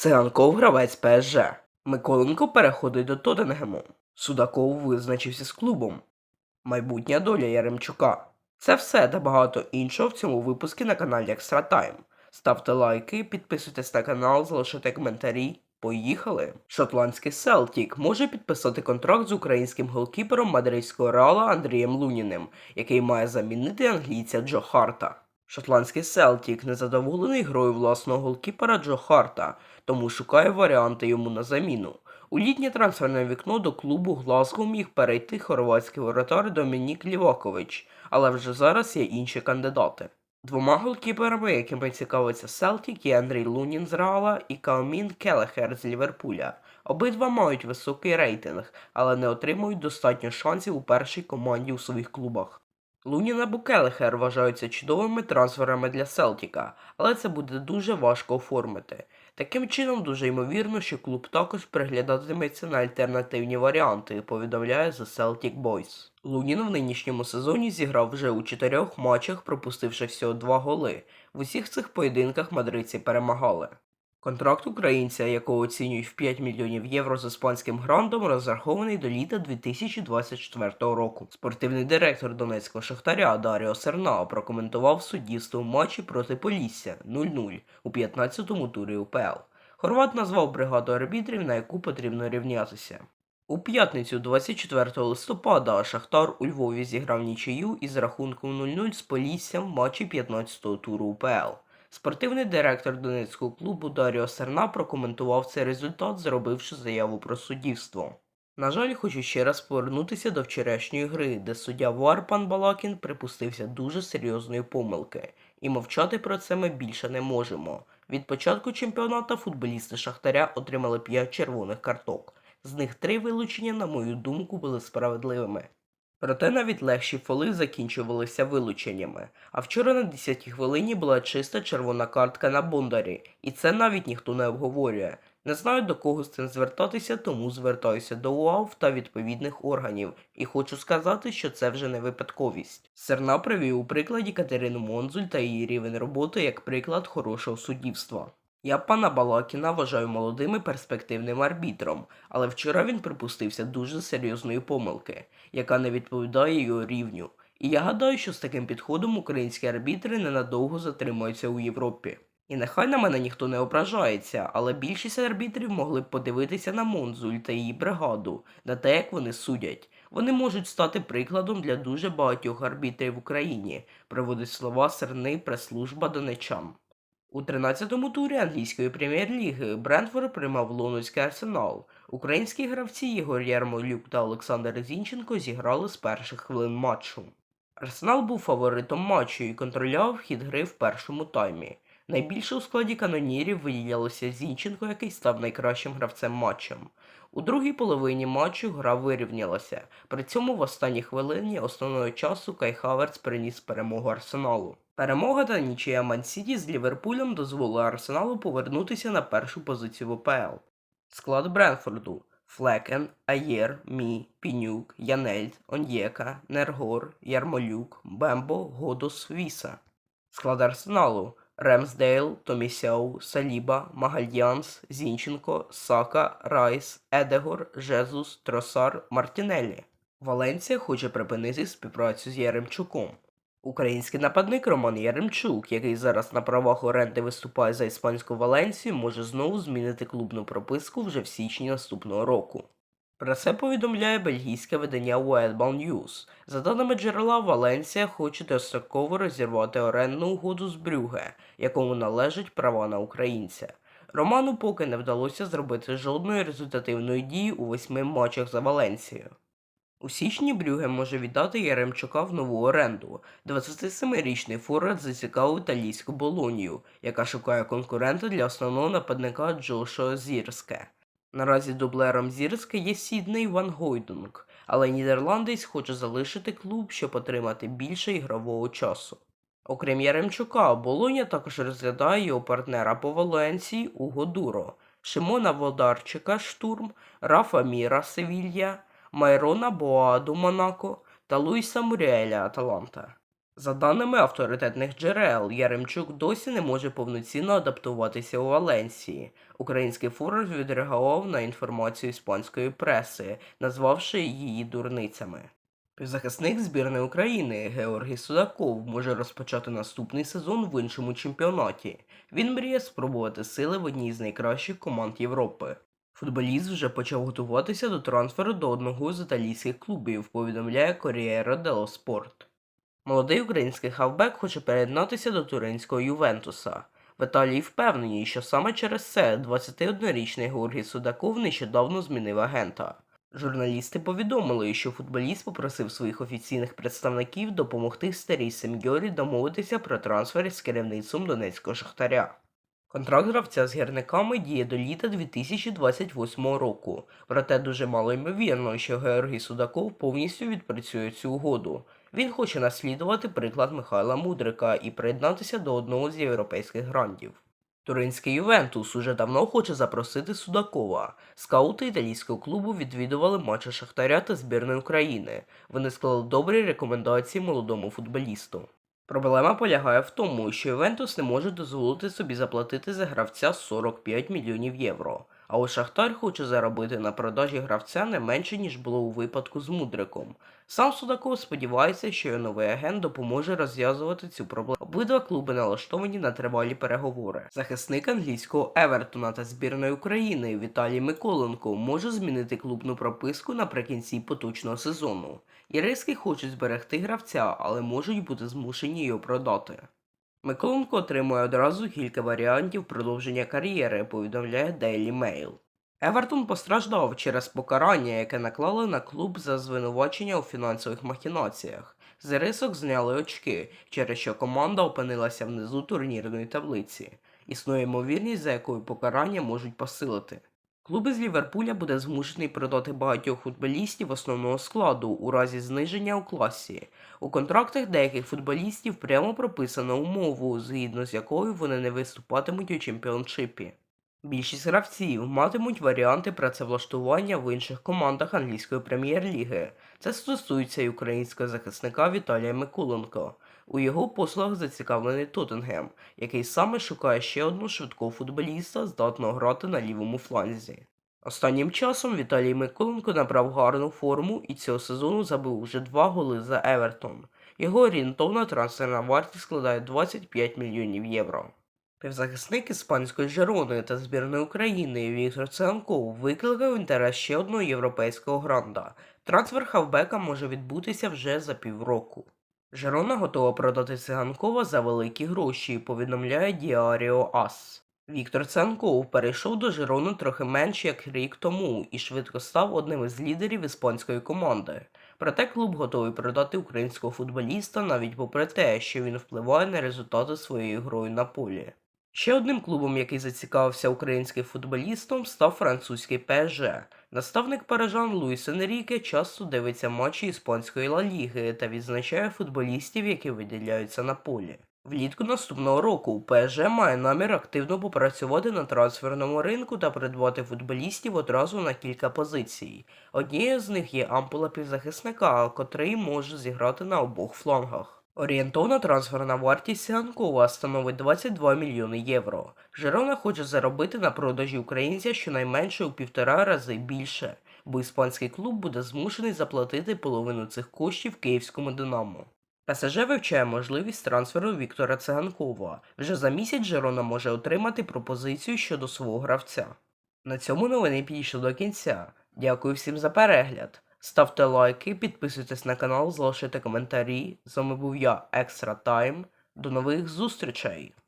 Циганков гравець ПСЖ. Миколенко переходить до Тоттенгему. Судаков визначився з клубом. Майбутня доля Яремчука. Це все та багато іншого в цьому випуску на каналі Extra Time. Ставте лайки, підписуйтесь на канал, залишайте коментарі. Поїхали! Шотландський Селтік може підписати контракт з українським голкіпером мадридського Реала Андрієм Луніним, який має замінити англійця Джо Харта. Шотландський Селтік незадоволений грою власного голкіпера Джо Харта, тому шукає варіанти йому на заміну. У літнє трансферне вікно до клубу Глазго міг перейти хорватський воротар Домінік Лівакович, але вже зараз є інші кандидати. Двома голкіперами, якими цікавиться Селтік, є Андрій Лунін з Реала і Каомін Келехер з Ліверпуля. Обидва мають високий рейтинг, але не отримують достатньо шансів у першій команді у своїх клубах. Лунін або Келехер вважаються чудовими трансферами для Селтіка, але це буде дуже важко оформити. Таким чином, дуже ймовірно, що клуб також приглядатиметься на альтернативні варіанти, повідомляє The Celtic Boys. Лунін в нинішньому сезоні зіграв вже у чотирьох матчах, пропустивши всього два голи. В усіх цих поєдинках мадридці перемагали. Контракт українця, якого оцінюють в 5 мільйонів євро з іспанським грандом, розрахований до літа 2024 року. Спортивний директор Донецького Шахтаря Даріо Сернау прокоментував суддівство в матчі проти Полісся 0-0 у 15-му турі УПЛ. Хорват назвав бригаду арбітрів, на яку потрібно рівнятися. У п'ятницю 24 листопада Шахтар у Львові зіграв нічию із рахунком 0-0 з Поліссям в матчі 15-го туру УПЛ. Спортивний директор Донецького клубу Даріо Серна прокоментував цей результат, зробивши заяву про суддівство. На жаль, хочу ще раз повернутися до вчорашньої гри, де суддя Вар пан Балакін припустився дуже серйозної помилки, і мовчати про це ми більше не можемо. Від початку чемпіонату футболісти Шахтаря отримали 5 червоних карток. З них три вилучення, на мою думку, були справедливими. Проте навіть легші фоли закінчувалися вилученнями. А вчора на 10-й хвилині була чиста червона картка на Бондарі, і це навіть ніхто не обговорює. Не знаю до кого з цим звертатися, тому звертаюся до УАВ та відповідних органів, і хочу сказати, що це вже не випадковість. Серна привів у прикладі Катерину Монзуль та її рівень роботи як приклад хорошого суддівства. Я пана Балакіна вважаю молодим і перспективним арбітром, але вчора він припустився дуже серйозної помилки, яка не відповідає його рівню. І я гадаю, що з таким підходом українські арбітри ненадовго затримаються у Європі. І нехай на мене ніхто не ображається, але більшість арбітрів могли б подивитися на Монзуль та її бригаду, на те, як вони судять. Вони можуть стати прикладом для дуже багатьох арбітрів в Україні, приводить слова Серни прес-служба донечам. У 13-му турі англійської прем'єр-ліги Брентфорд приймав лондонський арсенал. Українські гравці Єгор Ярмолюк та Олександр Зінченко зіграли з перших хвилин матчу. Арсенал був фаворитом матчу і контролював хід гри в першому таймі. Найбільше у складі канонірів виділялося Зінченко, який став найкращим гравцем матчем. У другій половині матчу гра вирівнялася. При цьому в останній хвилині основного часу Кай Хаверц приніс перемогу Арсеналу. Перемога та нічия Мансіті з Ліверпулем дозволила Арсеналу повернутися на першу позицію в ОПЛ. Склад Бренфорду Флекен, Аєр, Мі, Пінюк, Янельд, Оньєка, Нергор, Ярмолюк, Бембо, Годос, Віса. Склад Арсеналу Ремсдейл, Томісяу, Саліба, Магальянс, Зінченко, Сака, Райс, Едегор, Жезус, Тросар, Мартінеллі. Валенція хоче припинити співпрацю з Яремчуком. Український нападник Роман Яремчук, який зараз на правах оренди виступає за іспанську Валенсію, може знову змінити клубну прописку вже в січні наступного року. Про це повідомляє бельгійське видання Wildball News. За даними джерела, Валенсія хоче достроково розірвати орендну угоду з Брюге, якому належать права на українця. Роману поки не вдалося зробити жодної результативної дії у восьми матчах за Валенсію. У січні Брюге може віддати Яремчука в нову оренду. 27-річний форвард зацікавив італійську Болонію, яка шукає конкурента для основного нападника Джошуа Зірске. Наразі дублером Зірська є Сідней Ван Гойдунг, але нідерландець хоче залишити клуб, щоб отримати більше ігрового часу. Окрім Яремчука, Болоня також розглядає його партнера по Валенції Уго Дуро, Шимона Водарчика Штурм, Рафа Міра Севілья, Майрона Боаду Монако та Луїса Муріеля Аталанта. За даними авторитетних джерел, Яремчук досі не може повноцінно адаптуватися у Валенсії. Український форум відреагував на інформацію іспанської преси, назвавши її дурницями. Півзахисник збірної України Георгій Судаков може розпочати наступний сезон в іншому чемпіонаті. Він мріє спробувати сили в одній з найкращих команд Європи. Футболіст вже почав готуватися до трансферу до одного з італійських клубів, повідомляє Corriere dello Sport. Молодий український хавбек хоче приєднатися до туринського Ювентуса. В Італії впевнені, що саме через це 21-річний Георгій Судаков нещодавно змінив агента. Журналісти повідомили, що футболіст попросив своїх офіційних представників допомогти старій Семьорі домовитися про трансфер з керівництвом Донецького Шахтаря. Контракт гравця з гірниками діє до літа 2028 року, проте дуже мало ймовірно, що Георгій Судаков повністю відпрацює цю угоду. Він хоче наслідувати приклад Михайла Мудрика і приєднатися до одного з європейських грандів. Туринський Ювентус уже давно хоче запросити Судакова. Скаути італійського клубу відвідували матчі Шахтаря та збірної України. Вони склали добрі рекомендації молодому футболісту. Проблема полягає в тому, що Ювентус не може дозволити собі заплатити за гравця 45 мільйонів євро. А от Шахтар хоче заробити на продажі гравця не менше, ніж було у випадку з Мудриком. Сам Судаков сподівається, що його новий агент допоможе розв'язувати цю проблему. Обидва клуби налаштовані на тривалі переговори. Захисник англійського Евертона та збірної України Віталій Миколенко може змінити клубну прописку наприкінці поточного сезону. Іриски хочуть зберегти гравця, але можуть бути змушені його продати. Миколенко отримує одразу кілька варіантів продовження кар'єри, повідомляє Daily Mail. Евертон постраждав через покарання, яке наклали на клуб за звинувачення у фінансових махінаціях. З рисок зняли очки, через що команда опинилася внизу турнірної таблиці. Існує ймовірність, за якою покарання можуть посилити. Клуб із Ліверпуля буде змушений продати багатьох футболістів основного складу у разі зниження у класі. У контрактах деяких футболістів прямо прописано умову, згідно з якою вони не виступатимуть у чемпіоншипі. Більшість гравців матимуть варіанти працевлаштування в інших командах англійської прем'єр-ліги. Це стосується і українського захисника Віталія Миколенко. У його послугах зацікавлений Тоттенгем, який саме шукає ще одного швидкого футболіста, здатного грати на лівому фланзі. Останнім часом Віталій Миколенко набрав гарну форму і цього сезону забив уже два голи за Евертон. Його орієнтовна трансферна вартість складає 25 мільйонів євро. Півзахисник іспанської Жерони та збірної України Віктор Циганков викликав інтерес ще одного європейського гранда. Трансфер хавбека може відбутися вже за півроку. Жерона готова продати циганкова за великі гроші, повідомляє Діаріо Ас. Віктор Циганков перейшов до Жерони трохи менш як рік тому і швидко став одним із лідерів іспанської команди. Проте клуб готовий продати українського футболіста навіть попри те, що він впливає на результати своєю грою на полі. Ще одним клубом, який зацікавився українським футболістом, став французький ПСЖ. Наставник парижан Луїс Енріке часто дивиться матчі іспанської Ла Ліги та відзначає футболістів, які виділяються на полі. Влітку наступного року ПСЖ має намір активно попрацювати на трансферному ринку та придбати футболістів одразу на кілька позицій. Однією з них є ампула півзахисника, котрий може зіграти на обох флангах. Орієнтовна трансферна вартість Сіганкова становить 22 мільйони євро. Жерона хоче заробити на продажі українця щонайменше у півтора рази більше, бо іспанський клуб буде змушений заплатити половину цих коштів київському Динамо. ПСЖ вивчає можливість трансферу Віктора Циганкова. Вже за місяць Жерона може отримати пропозицію щодо свого гравця. На цьому новини підійшли до кінця. Дякую всім за перегляд. Ставте лайки, підписуйтесь на канал, залишайте коментарі. З вами був я, Екстра Тайм. До нових зустрічей!